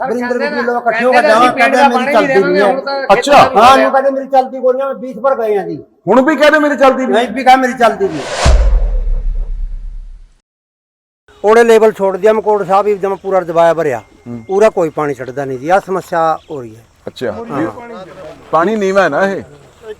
ਬਰਿੰਦਰ ਲੋਕ ਇਕੱਠੇ ਹੋ ਕੇ ਕਹਿੰਦੇ ਜਾਵਾਂ ਅਸੀਂ ਪਿੰਡ ਕਹਿੰਦੇ ਦਾ ਮੇਰੀ ਪਾਣੀ ਚੱਲਦੀ ਨਹੀਂ ਨਹੀਂ ਹੁਣ ਹੈ ਤਾਂ ਅੱਛਾ, ਹਾਂ ਨੂੰ ਕਹਿੰਦੇ ਮੇਰੀ ਚੱਲਦੀ ਕੋਈ ਨਹੀਂ 20 ਪਰ ਗਏ ਆ ਜੀ। ਹੁਣ ਵੀ ਕਹਿੰਦੇ ਮੇਰੀ ਚੱਲਦੀ ਨਹੀਂ ਨਹੀਂ ਵੀ ਕਹਾ ਮੇਰੀ ਚੱਲਦੀ ਨਹੀਂ ਉਹਦੇ ਲੈਵਲ ਛੋੜ ਦਿਆ ਮਕੋੜ ਸਾਹਿਬ ਵੀ ਜਮ ਪੂਰਾ ਦਬਾਇਆ ਭਰਿਆ। ਪੂਰਾ ਕੋਈ ਪਾਣੀ ਛੱਡਦਾ ਨਹੀਂ ਜੀ ਆ ਸਮੱਸਿਆ ਹੋ ਰਹੀ ਹੈ। ਅੱਛਾ। ਪਾਣੀ ਨੀਵਾ ਹੈ ਨਾ ਇਹ?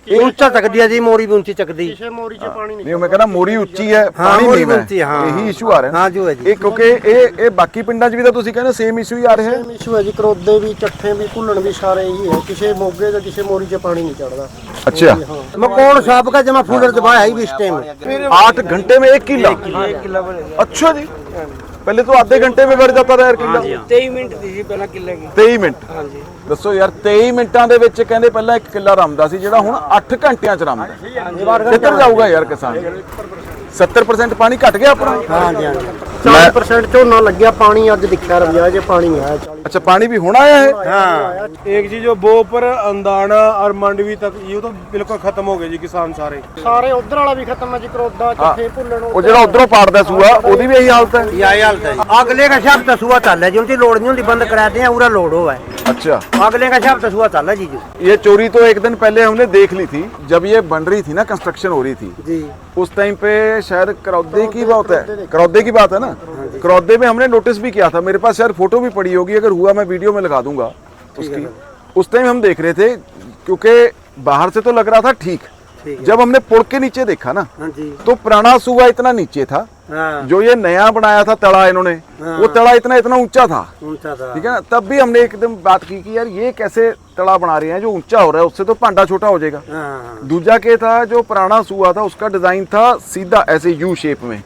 ਇਹ ਉੱਚਾ ਚੱਕਦੀ ਹੈ ਜੀ ਮੋਰੀ ਵੀ ਉੱਚੀ ਚੱਕਦੀ ਨਹੀਂ ਮੈਂ ਕਹਿੰਦਾ ਮੋਰੀ ਉੱਚੀ ਹੈ ਹਾਂ, ਪਾਣੀ ਮੋਰੀ ਨੀਵਾ ਉੱਚੀ, ਹਾਂ। ਇਹੀ ਇਸ਼ੂ ਆ ਰਿਹਾ ਨਾ। ਹਾਂ ਜੋ ਹੈ ਜੀ ਇਹ ਕਿਉਂਕਿ ਇਹ ਇਹ ਬਾਕੀ ਪਿੰਡਾਂ 'ਚ ਵੀ ਤਾਂ ਤੁਸੀਂ ਕਹਿੰਦੇ ਸੇਮ ਇਸ਼ੂ ਹੀ ਆ ਰਿਹਾ ਹੈ ਇਸ਼ੂ ਹੈ ਜੀ ਕਰੋਦੇ ਵੀ ਚੱਠੇ ਵੀ ਭੁੱਲਣ ਵੀ ਸਾਰੇ ਇਹੀ ਹੈ ਕਿਸੇ ਮੋਗੇ ਤੇ ਕਿਸੇ ਮੋਰੀ 'ਚ ਪਾਣੀ ਨਹੀਂ ਚੜਦਾ अच्छा मकोड़ साहब का जमा फूलर दबाया है भी इस टाइम आठ घंटे में एक किला अच्छा जी पहले तो आधे घंटे में भर जाता था यार किला 23 ਮਿੰਟ ਦੀ ਸੀ ਪਹਿਲਾਂ ਕਿੱਲੇ ਦੀ 23 ਮਿੰਟ ਦੱਸੋ ਯਾਰ 23 ਮਿੰਟਾਂ ਦੇ ਵਿੱਚ ਕਹਿੰਦੇ ਪਹਿਲਾਂ ਇੱਕ ਕਿੱਲਾ ਰਮਦਾ ਸੀ ਜਿਹੜਾ ਹੁਣ 8 ਘੰਟਿਆਂ ਚ ਰਮਦਾ ਕਿੱਧਰ ਜਾਊਗਾ ਯਾਰ ਕਿਸਾਨ 70% ਪਾਣੀ ਘਟ ਗਿਆ ਆਪਣਾ हाँ जी हाँ जी 40% ਝੋਨਾ ਲੱਗਿਆ ਪਾਣੀ ਅੱਜ ਦਿਖਿਆ ਰਵਿਆ ਜੇ ਪਾਣੀ ਹੈ 40 अच्छा पानी भी होना है हाँ एक चीज जो बोपर अंदाना और मंडवी तक ये तो बिल्कुल खत्म हो गए जी किसान सारे ਸਾਰੇ ਉਧਰ ਵਾਲਾ ਵੀ ਖਤਮ ਹੈ ਜੀ ਕਰੋਦਾ ਚੱਠੇ ਭੁੱਲਣ ਉਹ ਜਿਹੜਾ ਉਧਰੋਂ ਪਾੜਦਾ ਸੂਆ ਉਹਦੀ ਵੀ ਇਹੀ ਹਾਲਤ ਹੈ यही हालत है अगले का शब्द सुबह चल है जी उनकी लोड नहीं होती बंद करा दें पूरा लोड हुआ है अच्छा अगले का शब्द सुबह चल है जी जी ये चोरी तो एक दिन पहले हमने देख ली थी जब ये बन रही थी ना कंस्ट्रक्शन हो रही थी जी उस टाइम पे शायद करौदे की बात है करौदे की बात है ना करौदे में हमने नोटिस भी किया था मेरे पास शायद फोटो भी पड़ी होगी अगर हुआ मैं वीडियो में लगा दूंगा उसकी उस टाइम हम देख रहे थे क्योंकि बाहर से तो लग रहा था ठीक जब हमने पुल के नीचे देखा ना हाँ जी तो पुराना सूआ इतना नीचे था हाँ। जो ये नया बनाया था तड़ा इन्होंने वो तड़ा इतना इतना ऊँचा था। ऊँचा था। ठीक है ना? तब भी हमने एकदम बात की कि यार ये कैसे तड़ा बना रहे हैं जो ऊँचा हो रहा है उससे तो पांडा छोटा हो जाएगा। हाँ। दूजा के था जो पुराना सुआ था उसका डिज़ाइन था सीधा ऐसे यू शेप में।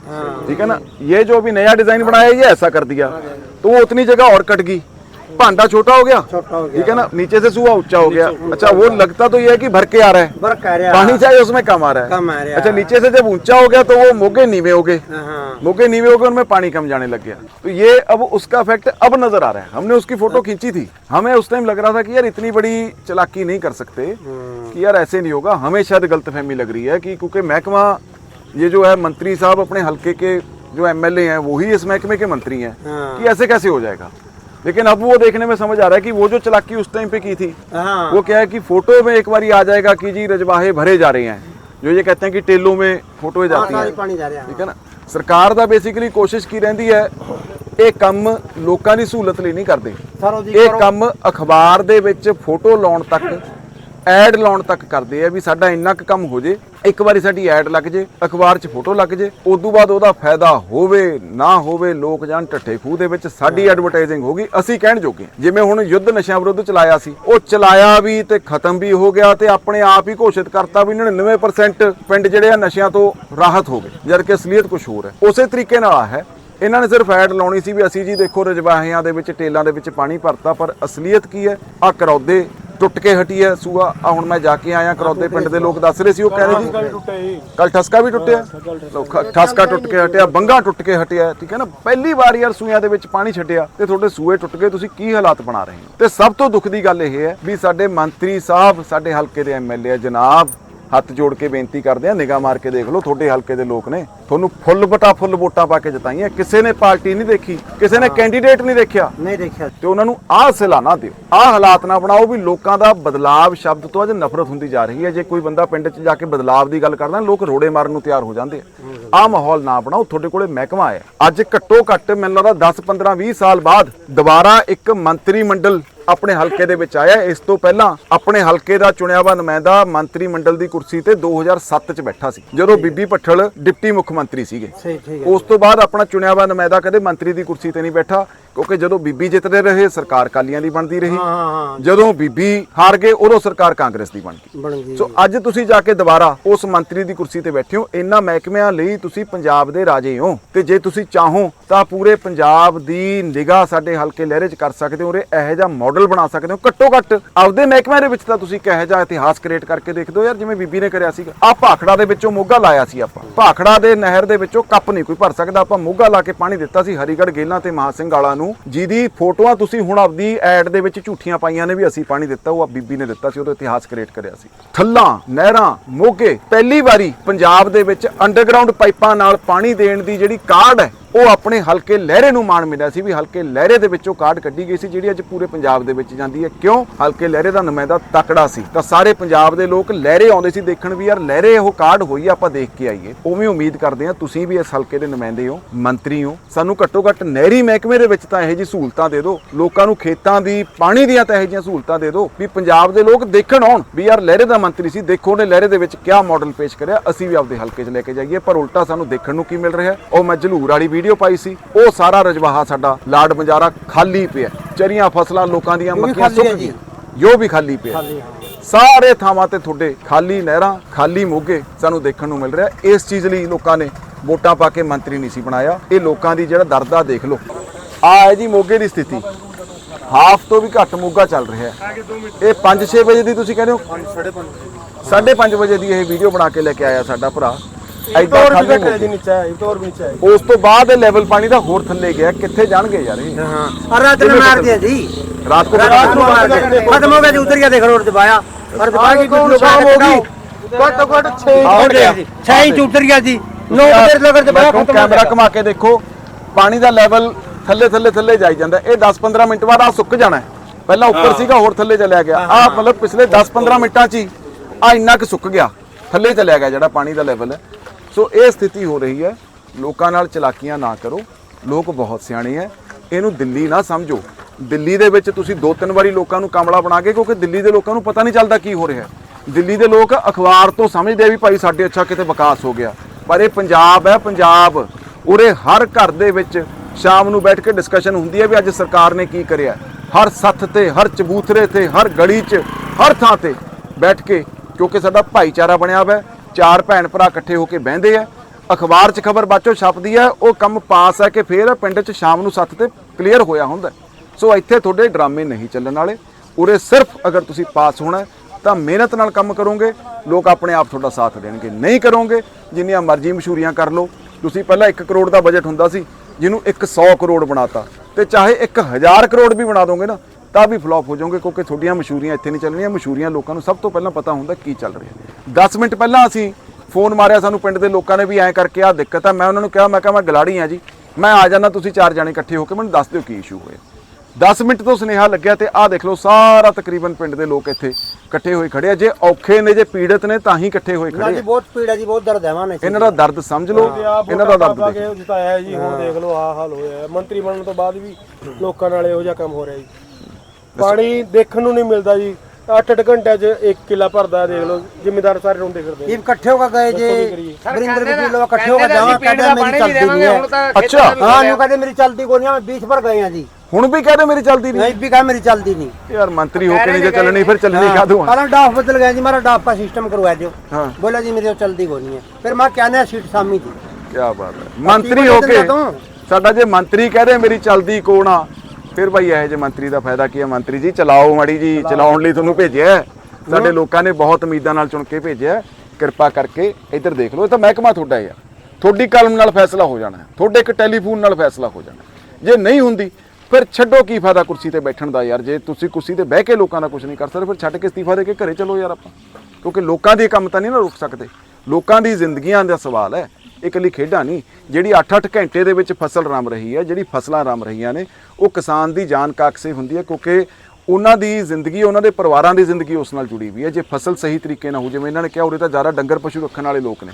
ठीक है ना? ये जो अभी नया डिज़ाइन बनाया ये ऐसा कर दिया। तो वो उतनी जगह और कट गई। भांडा छोटा हो गया? छोटा हो गया। ठीक है ना? नीचे से सुआ ऊँचा हो गया। अच्छा वो लगता तो ये है कि भर के आ रहा है। बर कह रहा पानी चाहिए उसमें कम आ रहा है। कम आ रहा है। अच्छा नीचे से जब ऊँचा हो गया तो वो मोगे नीवे हो गए। हाँ मोगे नीवे हो गए उनमें पानी कम जाने लग गया। तो ये अब उसका इफ़ेक्ट अब नज़र आ रहा है। हमने उसकी फ़ोटो खींची थी। हमें उस टाइम लग रहा था कि यार इतनी बड़ी चलाकी नहीं कर सकते कि यार ऐसे नहीं होगा। हमें शायद गलतफहमी लग रही है कि क्योंकि महकमा ये जो है मंत्री साहब अपने हल्के के जो एमएलए हैं वही इस महकमे के मंत्री हैं हाँ। कि ऐसे कैसे हो जाएगा? लेकिन अब वो देखने में समझ आ रहा है कि वो जो चलाकी उस टाइम पे की थी हाँ वो क्या है कि फोटो में एक बार आ जाएगा कि जी रजवाहे भरे जा रहे हैं जो ये कहते हैं कि टेलों में फोटो जाती सारी हैं पानी जा रहा है ਠੀਕ ਹੈ ਨਾ ਸਰਕਾਰ ਦਾ ਬੇਸਿਕਲੀ ਕੋਸ਼ਿਸ਼ ਕੀ ਰਹਿੰਦੀ ਹੈ ਇਹ ਕੰਮ ਲੋਕਾਂ ਦੀ ਸਹੂਲਤ ਲਈ ਨਹੀਂ ਕਰਦੇ सरो जी ਇਹ करो। ਕੰਮ ਅਖਬਾਰ ਦੇ ਵਿੱਚ ਫੋਟੋ ਲਾਉਣ ਤੱਕ ਐਡ ਲਾਉਣ ਤੱਕ ਕਰਦੇ ਆ ਵੀ ਸਾਡਾ ਇੰਨਾ ਕੁ ਕੰਮ ਹੋ ਜੇ ਇੱਕ ਵਾਰੀ ਸਾਡੀ ਐਡ ਲੱਗ ਜੇ ਅਖਬਾਰ 'ਚ ਫੋਟੋ ਲੱਗ ਜੇ ਉਸ ਤੋਂ ਬਾਅਦ ਉਹਦਾ ਫਾਇਦਾ ਹੋਵੇ ਨਾ ਹੋਵੇ ਲੋਕ ਜਾਣ ਟੱਠੇ ਖੂਹ ਦੇ ਵਿੱਚ ਸਾਡੀ ਐਡਵਰਟਾਈਜ਼ਿੰਗ ਹੋ ਗਈ ਅਸੀਂ ਕਹਿਣ ਜੋਗੇ। ਜਿਵੇਂ ਹੁਣ ਯੁੱਧ ਨਸ਼ਿਆਂ ਵਿਰੁੱਧ ਚਲਾਇਆ ਸੀ ਉਹ ਚਲਾਇਆ ਵੀ ਤੇ ਖਤਮ ਵੀ ਹੋ ਗਿਆ ਤੇ ਆਪਣੇ ਆਪ ਹੀ ਘੋਸ਼ਿਤ ਕਰਤਾ ਵੀ 99% ਪਿੰਡ ਜਿਹੜੇ ਆ ਨਸ਼ਿਆਂ ਤੋਂ ਰਾਹਤ ਹੋ ਗਏ ਜਦ ਕਿ ਅਸਲੀਅਤ ਕੁਝ ਹੋਰ ਹੈ। ਉਸੇ ਤਰੀਕੇ ਨਾਲ ਆ ਹੈ ਇਹਨਾਂ ਨੇ ਸਿਰਫ ਐਡ ਲਾਉਣੀ ਸੀ ਵੀ ਅਸੀਂ ਜੀ ਦੇਖੋ ਰਜਵਾਹਿਆਂ ਦੇ ਵਿੱਚ ਟੇਲਾਂ ਦੇ ਵਿੱਚ ਪਾਣੀ ਭਰਤਾ ਪਰ ਅਸਲੀਅਤ ਕੀ ਹੈ? ਆ ਕਰੌਦੇ ਟੁੱਟ ਕੇ ਹਟੀ ਹੈ ਸੂਆ। ਆ ਹੁਣ ਮੈਂ ਜਾ ਕੇ ਆਇਆ ਕਰੌਦੇ ਪਿੰਡ ਦੇ ਲੋਕ ਦੱਸ ਰਹੇ ਸੀ ਉਹ ਕਹਿੰਦੇ ਜੀ। ਕੱਲ ਠਸਕਾ ਵੀ ਟੁੱਟਿਆ। ਠਸਕਾ ਟੁੱਟ ਕੇ ਹਟਿਆ ਬੰਗਾ ਟੁੱਟ ਕੇ ਹਟਿਆ ਠੀਕ ਹੈ ਨਾ? ਪਹਿਲੀ ਵਾਰ ਯਾਰ ਸੂਆਂ ਦੇ ਵਿੱਚ ਪਾਣੀ ਛੱਡਿਆ ਤੇ ਤੁਹਾਡੇ ਸੂਏ ਟੁੱਟ ਗਏ ਤੁਸੀਂ ਕੀ ਹਾਲਾਤ ਬਣਾ ਰਹੇ ਹੋ? ਤੇ ਸਭ ਤੋਂ ਦੁੱਖ ਦੀ ਗੱਲ ਇਹ ਹੈ ਵੀ ਸਾਡੇ ਮੰਤਰੀ ਸਾਹਿਬ ਸਾਡੇ ਹਲਕੇ ਦੇ ਐਮਐਲਏ ਜਨਾਬ ਹੱਥ ਜੋੜ ਕੇ ਬੇਨਤੀ ਕਰਦੇ ਆ ਨਿਗਾਹ ਮਾਰ ਕੇ ਦੇਖ ਲਓ ਤੁਹਾਡੇ ਹਲਕੇ ਦੇ ਲੋਕ ਨੇ। ਤੁਹਾਨੂੰ ਫੁੱਲ ਬਟਾ ਫੁੱਲ ਵੋਟਾਂ ਪਾ ਕੇ ਜਿਤਾਈਆਂ। ਕਿਸੇ ਨੇ ਪਾਰਟੀ ਨਹੀਂ ਦੇਖੀ ਕਿਸੇ ਨੇ ਕੈਂਡੀਡੇਟ ਨਹੀਂ ਦੇਖਿਆ। ਨਹੀਂ ਦੇਖਿਆ। ਤੇ ਉਹਨਾਂ ਨੂੰ ਆਹ ਸਿਲਾ ਨਾ ਦਿਓ। ਆਹ ਹਾਲਾਤ ਨਾ ਬਣਾਓ ਵੀ ਲੋਕਾਂ ਦਾ ਬਦਲਾਵ ਸ਼ਬਦ ਤੋਂ ਅੱਜ ਨਫ਼ਰਤ ਹੁੰਦੀ ਜਾ ਰਹੀ ਹੈ। ਜੇ ਕੋਈ ਬੰਦਾ ਪਿੰਡ 'ਚ ਜਾ ਕੇ ਬਦਲਾਵ ਦੀ ਗੱਲ ਕਰਦਾ ਲੋਕ ਰੋੜੇ ਮਾਰਨ ਨੂੰ ਤਿਆਰ ਹੋ ਜਾਂਦੇ ਆ। ਆਹ ਮਾਹੌਲ ਨਾ ਬਣਾਓ ਤੁਹਾਡੇ ਕੋਲੇ ਮਹਿਕਮਾ ਆਇਆ। ਅੱਜ ਘੱਟੋ ਘੱਟ ਮੈਨੂੰ ਲੱਗਦਾ 10 15 20 ਸਾਲ ਬਾਅਦ ਦੁਬਾਰਾ ਇੱਕ ਮੰਤਰੀ ਮੰਡਲ ਆਪਣੇ ਹਲਕੇ ਦੇ ਵਿੱਚ ਆਇਆ। ਇਸ ਤੋਂ ਪਹਿਲਾਂ ਆਪਣੇ ਹਲਕੇ ਦਾ ਚੁਣਿਆ ਵਾ ਨੁਮਾਇੰਦਾ ਮੰਤਰੀ ਮੰਡਲ ਦੀ ਕੁਰਸੀ ਤੇ 2007 ਚ ਬੈਠਾ ਸੀ ਜਦੋਂ ਬੀਬੀ ਭੱਠਲ ਡਿਪਟੀ ਮੁੱਖ ਮੰਤਰੀ ਸੀਗੇ। ਉਸ ਤੋਂ ਬਾਅਦ ਆਪਣਾ ਚੁਣਿਆ ਵਾ ਨੁਮਾਇੰਦਾ ਕਦੇ ਮੰਤਰੀ ਦੀ ਕੁਰਸੀ ਤੇ ਨਹੀਂ ਬੈਠਾ ਕਿਉਂਕਿ ਜਦੋਂ ਬੀਬੀ ਜਿੱਤਦੇ ਰਹੇ ਸਰਕਾਰ ਕਾਲੀਆਂ ਦੀ ਬਣਦੀ ਰਹੀ। ਜਦੋਂ ਬੀਬੀ ਹਾਰ ਗਏ ਉਦੋਂ ਸਰਕਾਰ ਕਾਂਗਰਸ ਦੀ ਬਣ ਗਈ। ਸੋ ਅੱਜ ਤੁਸੀਂ ਜਾ ਕੇ ਦੁਬਾਰਾ ਉਸ ਮੰਤਰੀ ਦੀ ਕੁਰਸੀ ਤੇ ਬੈਠੇ ਹੋ। ਇਹਨਾਂ ਮਹਿਕਮਿਆਂ ਲਈ ਤੁਸੀਂ ਪੰਜਾਬ ਦੇ ਰਾਜੇ ਹੋ। ਤੇ ਜੇ ਤੁਸੀਂ ਚਾਹੋ ਤਾਂ ਪੂਰੇ ਪੰਜਾਬ ਦੀ ਨਿਗਾਹ ਸਾਡੇ ਹਲਕੇ ਲਹਿਰੇ 'ਚ ਕਰ ਸਕਦੇ ਹੋ। ਰੇ ਇਹੋ ਜਿਹਾ ਮੋਡਲ ਬਣਾ ਸਕਦੇ ਹੋ। ਘੱਟੋ ਘੱਟ ਆਪਦੇ ਮਹਿਕਮਿਆਂ ਦੇ ਵਿੱਚ ਤਾਂ ਤੁਸੀਂ ਕਿਹੋ ਜਿਹਾ ਇਤਿਹਾਸ ਕ੍ਰੀਏਟ ਕਰਕੇ ਦੇਖ ਦਿਓ ਯਾਰ। ਜਿਵੇਂ ਬੀਬੀ ਨੇ ਕਰਿਆ ਸੀਗਾ। ਆ ਭਾਖੜਾ ਦੇ ਵਿੱਚੋਂ ਮੋਗਾ ਲਾਇਆ ਸੀ ਆਪਾਂ। ਭਾਖੜਾ ਦੇ ਨਹਿਰ ਦੇ ਵਿੱਚੋਂ ਕੱਪ ਨਹੀਂ ਕੋਈ ਭਰ ਸਕਦਾ। ਆਪਾਂ ਮੋਗਾ ਲਾ ਕੇ ਪਾਣੀ ਦਿੱਤਾ ਸੀ ਹਰੀਗੜ੍ਹ ਗੇਲਾਂ ਤੇ ਮਹਾ ਸਿੰਘ ਵਾਲਾ ਨੂੰ। ਜਿਹਦੀ ਫੋਟੋਆਂ ਤੁਸੀਂ ਹੁਣ ਆਪਦੀ ਐਡ ਦੇ ਵਿੱਚ ਝੂਠੀਆਂ ਪਾਈਆਂ ਨੇ ਵੀ ਅਸੀਂ ਪਾਣੀ ਦਿੱਤਾ। ਉਹ ਆ ਬੀਬੀ ਨੇ ਦਿੱਤਾ ਸੀ। ਉਹਦਾ ਇਤਿਹਾਸ ਕ੍ਰੀਏਟ ਕਰਿਆ ਸੀ। ਥੱਲਾਂ, ਨਹਿਰਾਂ, ਮੋਗੇ, ਪਹਿਲੀ ਵਾਰੀ ਪੰਜਾਬ ਦੇ ਵਿੱਚ ਅੰਡਰਗਰਾਉਂਡ ਪਾਈਪਾਂ ਨਾਲ ਪਾਣੀ ਦੇਣ ਦੀ ਜਿਹੜੀ ਕਾਢ ਹੈ ਉਹ ਆਪਣੇ ਹਲਕੇ ਲਹਿਰੇ ਨੂੰ ਮਾਣ ਮਿਲਿਆ ਸੀ ਵੀ ਹਲਕੇ ਲਹਿਰੇ ਦੇ ਵਿੱਚੋਂ ਕਾਰਡ ਕੱਢੀ ਗਈ ਸੀ, ਜਿਹੜੀ ਅੱਜ ਪੂਰੇ ਪੰਜਾਬ ਦੇ ਵਿੱਚ ਜਾਂਦੀ ਹੈ। ਕਿਉਂ? ਹਲਕੇ ਲਹਿਰੇ ਦਾ ਨੁਮਾਇੰਦਾ ਤਕੜਾ ਸੀ। ਤਾਂ ਸਾਰੇ ਪੰਜਾਬ ਦੇ ਲੋਕ ਲਹਿਰੇ ਆਉਂਦੇ ਸੀ ਦੇਖਣ ਵੀ, ਯਾਰ ਲਹਿਰੇ ਉਹ ਕਾਰਡ ਹੋਈ ਆਪਾਂ ਦੇਖ ਕੇ ਆਈਏ। ਉਵੇਂ ਉਮੀਦ ਕਰਦੇ ਆ ਤੁਸੀਂ ਵੀ ਇਸ ਹਲਕੇ ਦੇ ਨੁਮਾਇੰਦੇ ਹੋ, ਮੰਤਰੀ ਹੋ। ਸਾਨੂੰ ਘੱਟੋ ਘੱਟ ਨਹਿਰੀ ਮਹਿਕਮੇ ਦੇ ਵਿੱਚ ਤਾਂ ਇਹੋ ਜਿਹੀ ਸਹੂਲਤਾਂ ਦੇ ਦਿਓ। ਲੋਕਾਂ ਨੂੰ ਖੇਤਾਂ ਦੀ ਪਾਣੀ ਦੀਆਂ ਤਾਂ ਇਹੋ ਜਿਹੀਆਂ ਸਹੂਲਤਾਂ ਦੇ ਦਿਓ ਵੀ ਪੰਜਾਬ ਦੇ ਲੋਕ ਦੇਖਣ ਆਉਣ ਵੀ, ਯਾਰ ਲਹਿਰੇ ਦਾ ਮੰਤਰੀ ਸੀ, ਦੇਖੋ ਉਹਨੇ ਲਹਿਰੇ ਦੇ ਵਿੱਚ ਕਿਆ ਮਾਡਲ ਪੇਸ਼ ਕਰਿਆ, ਅਸੀਂ ਵੀ ਆਪਦੇ ਹਲਕੇ 'ਚ ਲੈ ਕੇ ਜਾਈਏ। ਪਰ ਉਲਟਾ ਸਾਨੂੰ ਦੇਖਣ ਨੂੰ ਕੀ ਮਿਲ ਰਿਹਾ? ਉਹ ਮੈਂ ਜਲੂਰ ਵਾਲੀ ਵੀਡੀਓ ਪਾਈ ਸੀ ਉਹ ਸਾਰਾ ਰਜਵਾਹਾ ਸਾਡਾ ਲਾਡ ਬੰਜਾਰਾ ਖਾਲੀ ਪਿਆ। ਚਰੀਆਂ ਫਸਲਾਂ ਲੋਕਾਂ ਦੀਆਂ ਮੱਕੀਆਂ ਸੁੱਕ। ਗਈਆਂ। ਜੋ ਵੀ ਖਾਲੀ ਪਿਆ। ਸਾਰੇ ਥਾਵਾਂ ਤੇ ਤੁਹਾਡੇ ਖਾਲੀ ਨਹਿਰਾਂ ਖਾਲੀ ਮੋਗੇ ਸਾਨੂੰ ਦੇਖਣ ਨੂੰ ਮਿਲ ਰਿਹਾ। ਇਸ ਚੀਜ਼ ਲਈ ਲੋਕਾਂ ਨੇ ਵੋਟਾਂ ਪਾ ਕੇ ਮੰਤਰੀ ਨਹੀਂ ਸੀ ਬਣਾਇਆ। ਇਹ ਲੋਕਾਂ ਦੀ ਜਿਹੜਾ ਦਰਦ ਆ ਦੇਖ ਲਓ। ਆ ਹੈ ਜੀ ਮੋਗੇ ਦੀ ਸਥਿਤੀ। ਹਾਫ ਤੋਂ ਵੀ ਘੱਟ ਮੋਗਾ ਚੱਲ ਰਿਹਾ ਹੈ। ਇਹ 5-6 ਵਜੇ ਦੀ ਤੁਸੀਂ ਕਹਿੰਦੇ ਹੋ? 5:30 ਵਜੇ ਦੀ ਇਹ ਵੀਡੀਓ ਬਣਾ ਕੇ ਲੈ ਕੇ ਆਇਆ ਸਾਡਾ ਭਰਾ। ਐਦਾਂ और भी ਖਾਲੀ घट है ਮੋਗੇ। जी नीचे है तो और भी नीचे है ਉਸ ਤੋਂ ਬਾਅਦ ਇਹ ਲੈਵਲ ਪਾਣੀ ਦਾ ਹੋਰ ਥੱਲੇ ਗਿਆ ਕਿੱਥੇ ਜਾਣਗੇ ਯਾਰ ਇਹ हाँ और रात में मार दिया जी ਰਾਤ को रात को मार दिया खत्म हो गया जी उतर गया देख रोड दबाया और दबा के कुछ लोग शाम आके होगी चढ़ाओ। घट घट छह और घट गया छह इंच उतर गया जी नौ बजे लगर दबाया ਦੇਖੋ, खत्म हो ਕੈਮਰਾ गया ਘੁਮਾ ਕੇ ਦੇਖੋ ਪਾਣੀ ਦਾ ਲੈਵਲ ਥੱਲੇ ਥੱਲੇ ਥੱਲੇ ਜਾਈ ਜਾਂਦਾ ਇਹ 10-15 ਮਿੰਟ ਬਾਅਦ ਆ ਸੁੱਕ ਜਾਣਾ ਹੈ। ਪਹਿਲਾਂ ਉੱਪਰ ਸੀਗਾ ਹੋਰ ਥੱਲੇ ਚਲਿਆ ਗਿਆ ਆ ਮਤਲਬ ਪਿਛਲੇ 10-15 ਮਿੰਟਾਂ 'ਚ ਹੀ ਆ ਇੰਨਾ ਕੁ ਸੁੱਕ ਗਿਆ ਥੱਲੇ ਚਲਿਆ ਗਿਆ ਜਿਹੜਾ ਪਾਣੀ ਦਾ ਲੈਵਲ ਹੈ ਸੋ ਇਹ ਸਥਿਤੀ ਹੋ ਰਹੀ ਹੈ। ਲੋਕਾਂ ਨਾਲ ਚਲਾਕੀਆਂ ਨਾ ਕਰੋ। ਲੋਕ ਬਹੁਤ ਸਿਆਣੇ ਹੈ। ਇਹਨੂੰ ਦਿੱਲੀ ਨਾ ਸਮਝੋ। ਦਿੱਲੀ ਦੇ ਵਿੱਚ ਤੁਸੀਂ ਦੋ ਤਿੰਨ ਵਾਰੀ ਲੋਕਾਂ ਨੂੰ ਕਮਲਾ ਬਣਾ ਕੇ ਕਿਉਂਕਿ ਦਿੱਲੀ ਦੇ ਲੋਕਾਂ ਨੂੰ ਪਤਾ ਨਹੀਂ ਚੱਲਦਾ ਕੀ ਹੋ ਰਿਹਾ ਦਿੱਲੀ ਦੇ ਲੋਕ ਅਖਬਾਰ ਤੋਂ ਸਮਝਦੇ ਆ ਵੀ ਭਾਈ ਸਾਡੇ ਅੱਛਾ ਕਿਤੇ ਵਿਕਾਸ ਹੋ ਗਿਆ। ਪਰ ਇਹ ਪੰਜਾਬ ਹੈ, ਪੰਜਾਬ। ਉਰੇ ਹਰ ਘਰ ਦੇ ਵਿੱਚ ਸ਼ਾਮ ਨੂੰ ਬੈਠ ਕੇ ਡਿਸਕਸ਼ਨ ਹੁੰਦੀ ਹੈ ਵੀ ਅੱਜ ਸਰਕਾਰ ਨੇ ਕੀ ਕਰਿਆ। ਹਰ ਸੱਥ ਤੇ, ਹਰ ਚਬੂਥਰੇ ਤੇ, ਹਰ ਗਲੀ 'ਚ, ਹਰ ਥਾਂ ਤੇ ਬੈਠ ਕੇ ਕਿਉਂਕਿ ਸਾਡਾ ਭਾਈਚਾਰਾ ਬਣਿਆ ਹੋਇਆ ਚਾਰ ਭੈਣ ਭਰਾ ਇਕੱਠੇ ਹੋ ਕੇ ਬਹਿੰਦੇ ਆ। ਅਖਬਾਰ 'ਚ ਖਬਰ ਬਾਚੋ ਛਪਦੀ ਹੈ ਉਹ ਕੰਮ ਪਾਸ ਹੈ ਕਿ ਫੇਰ ਪਿੰਡ 'ਚ ਸ਼ਾਮ ਨੂੰ ਸੱਤ ਤੇ ਕਲੀਅਰ ਹੋਇਆ ਹੁੰਦਾ। ਸੋ ਇੱਥੇ ਤੁਹਾਡੇ ਡਰਾਮੇ ਨਹੀਂ ਚੱਲਣ ਵਾਲੇ। ਉਰੇ ਸਿਰਫ ਅਗਰ ਤੁਸੀਂ ਪਾਸ ਹੋਣਾ ਤਾਂ ਮਿਹਨਤ ਨਾਲ ਕੰਮ ਕਰੋਗੇ। ਲੋਕ ਆਪਣੇ ਆਪ ਤੁਹਾਡਾ ਸਾਥ ਦੇਣਗੇ। ਨਹੀਂ ਕਰੋਗੇ, ਜਿੰਨੀਆਂ ਮਰਜ਼ੀ ਮਸ਼ਹੂਰੀਆਂ ਕਰ ਲਓ। ਤੁਸੀਂ ਪਹਿਲਾਂ 1 ਕਰੋੜ ਦਾ ਬਜਟ ਹੁੰਦਾ ਸੀ, ਜਿਹਨੂੰ 100 ਕਰੋੜ ਬਣਾਤਾ। ਤੇ ਚਾਹੇ 1000 ਕਰੋੜ ਵੀ ਬਣਾ ਦੋਗੇ ਨਾ ਤਾਂ ਵੀ ਫਲॉप ਹੋ ਜਾਓਗੇ ਕਿਉਂਕਿ ਤੁਹਾਡੀਆਂ ਮਸ਼ਹੂਰੀਆਂ ਇੱਥੇ ਨਹੀਂ ਚੱਲਣੀਆਂ। ਮਸ਼ਹੂਰੀਆਂ ਲੋਕਾਂ ਨੂੰ ਸਭ ਤੋਂ ਪਹਿਲਾਂ ਪਤਾ ਹੁੰਦਾ ਕੀ ਚੱਲ ਰਿਹਾ 10 ਮਿੰਟ ਪਹਿਲਾਂ ਅਸੀਂ ਫੋਨ ਮਾਰਿਆ ਸਾਨੂੰ ਪਿੰਡ ਦੇ ਲੋਕਾਂ ਨੇ ਵੀ ਐਂ ਕਰਕੇ ਆ ਦਿੱਕਤ ਆ। ਮੈਂ ਉਹਨਾਂ ਨੂੰ ਕਿਹਾ ਮੈਂ ਕਿਹਾ ਮੈਂ ਗਲਾੜੀ ਆ ਜੀ। ਮੈਂ ਆ ਜਾਣਾ ਤੁਸੀਂ ਚਾਰ ਜਾਣੇ ਇਕੱਠੇ ਹੋ ਕੇ ਮੈਨੂੰ ਦੱਸ ਦਿਓ ਕੀ ਇਸ਼ੂ ਹੋਇਆ। 10 ਮਿੰਟ ਤੋਂ ਸੁਨੇਹਾ ਲੱਗਿਆ ਤੇ ਆਹ ਦੇਖ ਲਓ ਸਾਰਾ ਤਕਰੀਬਨ ਪਿੰਡ ਦੇ ਲੋਕ ਇੱਥੇ ਇਕੱਠੇ ਹੋਏ ਖੜੇ ਆ। ਜੇ ਔਖੇ ਨੇ ਜੇ ਪੀੜਤ ਨੇ ਤਾਂ ਹੀ ਇਕੱਠੇ ਹੋਏ ਖੜੇ ਆ। ਜੀ ਬਹੁਤ ਪੀੜਾ ਜੀ ਬਹੁਤ ਦਰਦ ਹੈ ਮਾਂ ਇਹਨਾਂ ਦਾ ਦਰਦ ਸਮਝ ਲਓ ਇਹਨਾਂ ਦਾ ਦਰਦ ਜਿਤਾਇਆ ਜੀ ਹੁਣ ਦੇਖ ਲਓ ਆਹ ਹਾਲ ਹੋਇਆ। ਮੰਤਰੀ ਬਣਨ ਤੋਂ ਬਾਅਦ ਵੀ ਲੋਕਾਂ ਨਾਲ ਇਹੋ ਜਿਹਾ ਕੰਮ ਹੋ ਰਿਹਾ ਜੀ। ਪਾਣੀ ਦੇਖਣ ਨੂੰ ਨਹੀਂ ਮਿਲਦਾ ਜੀ। 8-8 ਘੰਟਿਆਂ 'ਚ 1 ਕਿੱਲਾ ਭਰਦਾ ਦੇਖ ਲਓ ਜ਼ਿਮੀਦਾਰ ਸਾਰੇ ਰੋਂਦੇ ਫਿਰਦੇ ਇਹ ਇਕੱਠੇ ਹੋ ਕੇ ਗਏ ਜੇ। ਬਰਿੰਦਰ ਵੀ ਲੋਕ ਇਕੱਠੇ ਹੋ ਕੇ ਜਾਵਾਂ ਕਹਿੰਦੇ ਮੇਰੀ ਚੱਲਦੀ ਨਹੀਂ ਹੈ ਅੱਛਾ। ਹਾਂ ਨੂੰ ਕਹਿੰਦੇ ਮੇਰੀ ਚੱਲਦੀ ਕੋਈ ਨਹੀਂ ਮੈਂ ਭਰ ਗਏ ਆ ਜੀ। ਹੁਣ ਵੀ ਕਹਦੇ ਮੇਰੀ ਚੱਲਦੀ ਨਹੀਂ। ਨਹੀਂ ਵੀ ਕਹ ਮੇਰੀ ਚੱਲਦੀ ਨਹੀਂ। ਯਾਰ ਮੰਤਰੀ ਹੋ ਕੇ ਨਹੀਂ ਜੇ ਚੱਲਣੀ ਫਿਰ ਚੱਲਣੀ ਕਾਦੂ ਪਹਿਲਾਂ ਡਾਫ ਬਦਲ ਗਏ ਜੀ ਮਾਰਾ ਡਾਫ ਦਾ ਸਿਸਟਮ ਕਰਵਾ ਦਿਓ। ਬੋਲਾ ਜੀ ਮੇਰੇ ਚਲਦੀ ਕੋਈ ਨਹੀਂ ਫਿਰ ਮੈਂ ਕਹਿੰਦਾ ਸੀਟ ਸਾਮੀ ਦੀ। ਕੀ ਬਾਤ ਹੈ। ਮੰਤਰੀ ਹੋ ਕੇ ਸਾਡਾ ਜੇ ਮੰਤਰੀ ਕਹਦੇ ਮੇਰੀ ਚੱਲਦੀ ਕੋਣਾ ਫਿਰ ਭਾਈ ਇਹ ਜੇ ਮੰਤਰੀ ਦਾ ਫਾਇਦਾ ਕੀ ਹੈ? ਮੰਤਰੀ ਜੀ ਚਲਾਓ ਮਾੜੀ ਜੀ ਚਲਾਉਣ ਲਈ ਤੁਹਾਨੂੰ ਭੇਜਿਆ ਹੈ। ਸਾਡੇ ਲੋਕਾਂ ਨੇ ਬਹੁਤ ਉਮੀਦਾਂ ਨਾਲ ਚੁਣ ਕੇ ਭੇਜਿਆ ਹੈ। ਕਿਰਪਾ ਕਰਕੇ ਇੱਧਰ ਦੇਖ ਲਓ। ਇਹ ਤਾਂ ਮਹਿਕਮਾ ਤੁਹਾਡਾ ਯਾਰ ਤੁਹਾਡੀ ਕਲਮ ਨਾਲ ਫੈਸਲਾ ਹੋ ਜਾਣਾ ਹੈ। ਤੁਹਾਡੇ ਇੱਕ ਟੈਲੀਫੋਨ ਨਾਲ ਫੈਸਲਾ ਹੋ ਜਾਣਾ ਹੈ। ਜੇ ਨਹੀਂ ਹੁੰਦੀ ਫਿਰ ਛੱਡੋ ਕੀ ਫਾਇਦਾ ਕੁਰਸੀ ਤੇ ਬੈਠਣ ਦਾ ਯਾਰ। ਜੇ ਤੁਸੀਂ ਕੁਰਸੀ ਤੇ ਬਹਿ ਕੇ ਲੋਕਾਂ ਦਾ ਕੁਝ ਨਹੀਂ ਕਰ ਸਕਦੇ ਫਿਰ ਛੱਡ ਕੇ ਅਸਤੀਫਾ ਦੇ ਕੇ ਘਰੇ ਚਲੋ ਯਾਰ ਆਪਾਂ। ਕਿਉਂਕਿ ਲੋਕਾਂ ਦੇ ਕੰਮ ਤਾਂ ਨਹੀਂ ਨਾ ਰੁਕ ਸਕਦੇ। ਲੋਕਾਂ ਦੀ ਜ਼ਿੰਦਗੀਆਂ ਦਾ ਸਵਾਲ ਹੈ। ਇਹ ਇਕੱਲੀ ਖੇਡਾਂ ਨਹੀਂ, ਜਿਹੜੀ 8-8 ਘੰਟੇ ਦੇ ਵਿੱਚ ਫਸਲ ਰਮ ਰਹੀ ਹੈ, ਜਿਹੜੀ ਫਸਲਾਂ ਰਮ ਰਹੀਆਂ ਨੇ, ਉਹ ਕਿਸਾਨ ਦੀ ਜਾਨ ਕਾਕਸੇ ਹੁੰਦੀ ਹੈ, ਕਿਉਂਕਿ ਉਹਨਾਂ ਦੀ ਜ਼ਿੰਦਗੀ, ਉਹਨਾਂ ਦੇ ਪਰਿਵਾਰਾਂ ਦੀ ਜ਼ਿੰਦਗੀ ਉਸ ਨਾਲ ਜੁੜੀ ਹੋਈ ਹੈ। ਜੇ ਫਸਲ ਸਹੀ ਤਰੀਕੇ ਨਾਲ ਹੋ ਜਿਵੇਂ, ਇਹਨਾਂ ਨੇ ਕਿਹਾ ਉਰੇ ਤਾਂ ਜ਼ਿਆਦਾ ਡੰਗਰ ਪਸ਼ੂ ਰੱਖਣ ਵਾਲੇ ਲੋਕ ਨੇ।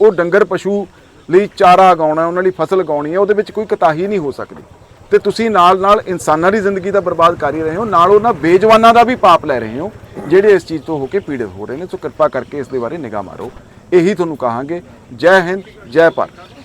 ਉਹ ਡੰਗਰ ਪਸ਼ੂ ਲਈ ਚਾਰਾ ਉਗਾਉਣਾ, ਉਹਨਾਂ ਲਈ ਫਸਲ ਉਗਾਉਣੀ ਹੈ, ਉਹਦੇ ਵਿੱਚ ਕੋਈ ਕਤਾਹੀ ਨਹੀਂ ਹੋ ਸਕਦੀ। ਤੇ ਤੁਸੀਂ ਨਾਲ ਨਾਲ ਇਨਸਾਨਾਂ ਦੀ ਜ਼ਿੰਦਗੀ ਦਾ ਬਰਬਾਦ ਕਰ ਹੀ ਰਹੇ ਹੋ, ਨਾਲ ਉਹਨਾਂ ਬੇਜਵਾਨਾਂ ਦਾ ਵੀ ਪਾਪ ਲੈ ਰਹੇ ਹੋ, ਜਿਹੜੇ ਇਸ ਚੀਜ਼ ਤੋਂ ਹੋ ਕੇ ਪੀੜਤ ਹੋ ਰਹੇ ਨੇ। ਸੋ ਕਿਰਪਾ ਕਰਕੇ ਇਸ ਦੇ ਬਾਰੇ ਨਿਗਾਹ ਮਾਰੋ। ਇਹੀ ਤੁਹਾਨੂੰ ਕਹਾਂਗੇ ਜੈ ਹਿੰਦ ਜੈ ਭਾਰਤ।